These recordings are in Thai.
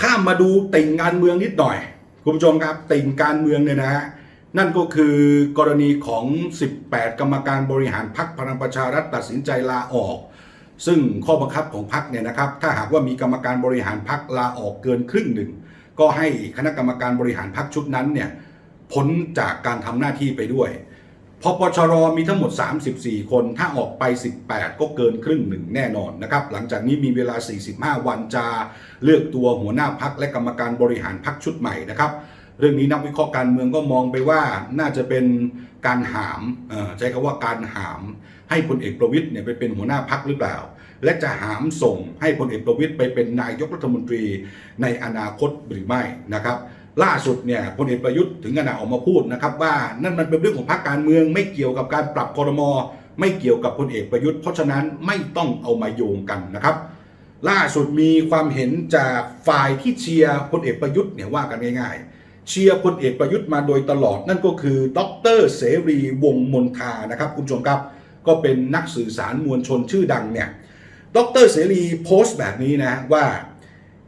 ข้ามมาดูติ่งการเมืองนิดหน่อย คุณผู้ชมครับติ่งการเมืองเนี่ยนะฮะนั่นก็คือกรณีของ 18 กรรมการบริหารพรรคพลังประชารัฐตัดสินใจลาออก ซึ่งข้อบังคับของพรรคเนี่ยนะครับ ถ้าหากว่ามีกรรมการบริหารพรรคลาออกเกินครึ่งหนึ่ง ก็ให้คณะกรรมการบริหารพรรคชุดนั้นเนี่ยพ้นจากการทำหน้าที่ไปด้วย พปชรมีทั้งหมด 34 คน ถ้าออกไป 18 ก็เกินครึ่งหนึ่งแน่นอนนะครับ หลังจากนี้มีเวลา 45 วันจะเลือกตัวหัวหน้าพักและกรรมการบริหารพักชุดใหม่นะครับ เรื่องนี้นักวิเคราะห์การเมืองก็มองไปว่าน่าจะเป็นการหามใช้คำว่าการหาม ให้พลเอกประวิตยเนี่ยไปเป็นหัวหน้าพักหรือเปล่า และจะหามส่งให้พลเอกประวิตยไปเป็นนายกรัฐมนตรีในอนาคตหรือไม่นะครับ ล่าสุดเนี่ยพลเอกประยุทธ์ถึงขนาดออกมาพูดนะครับว่านั่นมันเป็นเรื่องของพรรคการเมือง ไม่เกี่ยวกับการปรับคอรมอไม่เกี่ยวกับพลเอกประยุทธ์เพราะฉะนั้นไม่ต้องเอามาโยงกันนะครับ ล่าสุดมีความเห็นจากฝ่ายที่เชียร์พลเอกประยุทธ์เนี่ยว่ากันง่ายๆ เชียร์พลเอกประยุทธ์มาโดยตลอดนั่นก็คือ ดรเสรีวงมนทานะครับคุณผู้ชมครับก็เป็นนักสื่อสารมวลชนชื่อดังเนี่ยดรเสรีโพสต์แบบนี้นะว่า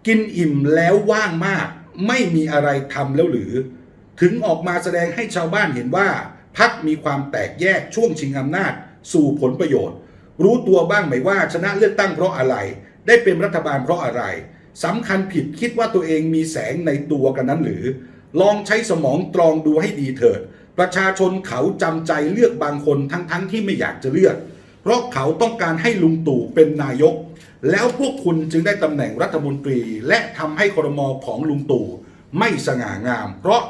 กินอิ่มแล้วว่างมาก ไม่มีอะไรทำแล้วหรือ ถึงออกมาแสดงให้ชาวบ้านเห็นว่าพักมีความแตกแยกช่วงชิงอำนาจ สู่ผลประโยชน์ รู้ตัวบ้างไหมว่าชนะเลือกตั้งเพราะอะไร ได้เป็นรัฐบาลเพราะอะไรสำคัญผิดคิดว่าตัวเองมีแสงในตัวกันนั้นหรือ ลองใช้สมองตรองดูให้ดีเถิด ประชาชนเขาจำใจเลือกบางคนทั้งๆทที่ไม่อยากจะเลือก เพราะเขาต้องการให้ลุงตู่เป็นนายก แล้วพวกคุณจึงได้ตำแหน่งรัฐมนตรี และทำให้ครมอของลุงตู่ไม่สง่างาม เพราะ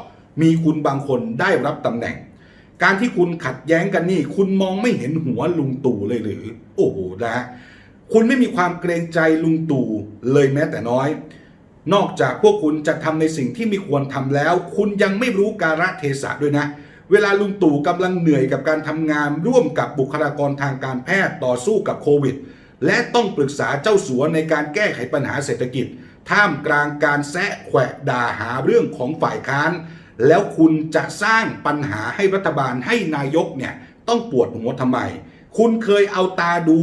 มีคุณบางคนได้รับตำแหน่ง การที่คุณขัดแย้งกันนี่ คุณมองไม่เห็นหัวลุงตู่เลยหรือ โอ้โหนะคุณไม่มีความเกรงใจลุงตู่เลยแม้แต่น้อย นอกจากพวกคุณจะทำในสิ่งที่ไม่ควรทำแล้ว คุณยังไม่รู้การะเทศะด้วยนะเวลาลุงตู่กำลังเหนื่อยกับการทำงานร่วมกับบุคลากรทางการแพทย์ต่อสู้กับโควิด และต้องปรึกษาเจ้าสัวในการแก้ไขปัญหาเศรษฐกิจ ท่ามกลางการแซะแขวะด่าหาเรื่องของฝ่ายค้าน แล้วคุณจะสร้างปัญหาให้รัฐบาลให้นายกเนี่ยต้องปวดหัวทำไม คุณเคยเอาตาดู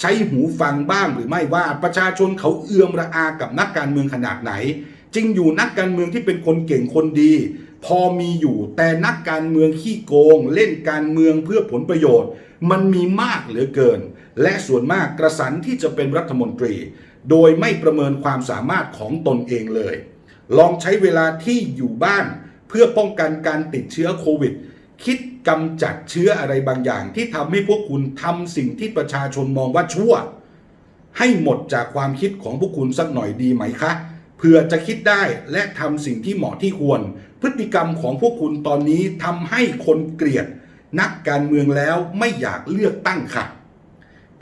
ใช้หูฟังบ้างหรือไม่ว่าประชาชนเขาเอือมระอากับนักการเมืองขนาดไหน จริงอยู่นักการเมืองที่เป็นคนเก่งคนดี พอมีอยู่แต่นักการเมืองขี้โกง เล่นการเมืองเพื่อผลประโยชน์ มันมีมากเหลือเกิน และส่วนมากกระสันที่จะเป็นรัฐมนตรี โดยไม่ประเมินความสามารถของตนเองเลย ลองใช้เวลาที่อยู่บ้านเพื่อป้องกันการติดเชื้อโควิด คิดกำจัดเชื้ออะไรบางอย่าง ที่ทำให้พวกคุณทำสิ่งที่ประชาชนมองว่าชั่ว ให้หมดจากความคิดของพวกคุณสักหน่อยดีไหมคะ เพื่อจะคิดได้และทำสิ่งที่เหมาะที่ควร พฤติกรรมของพวกคุณตอนนี้ทำให้คนเกลียด นักการเมืองแล้วไม่อยากเลือกตั้งค่ะ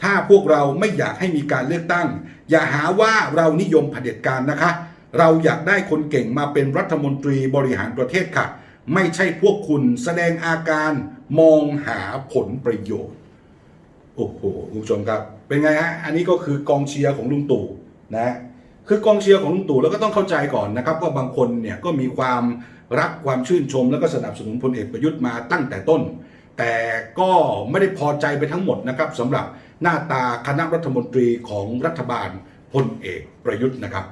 ถ้าพวกเราไม่อยากให้มีการเลือกตั้ง อย่าหาว่าเรานิยมเผด็จการนะคะ เราอยากได้คนเก่งมาเป็นรัฐมนตรีบริหารประเทศค่ะ ไม่ใช่พวกคุณแสดงอาการมองหาผลประโยชน์โอ้โหคุณผู้ชมครับ เป็นไงฮะอันนี้ก็คือกองเชียร์ของลุงตู่นะ คือกองเชียร์ของลุงตู่แล้วก็ต้องเข้าใจก่อนนะครับว่าบางคนเนี่ยก็มีความรักความชื่นชม แล้วก็สนับสนุนพลเอกประยุทธ์มาตั้งแต่ต้น แต่ก็ไม่ได้พอใจไปทั้งหมดนะครับสำหรับหน้าตาคณะรัฐมนตรีของรัฐบาลพลเอกประยุทธ์นะครับ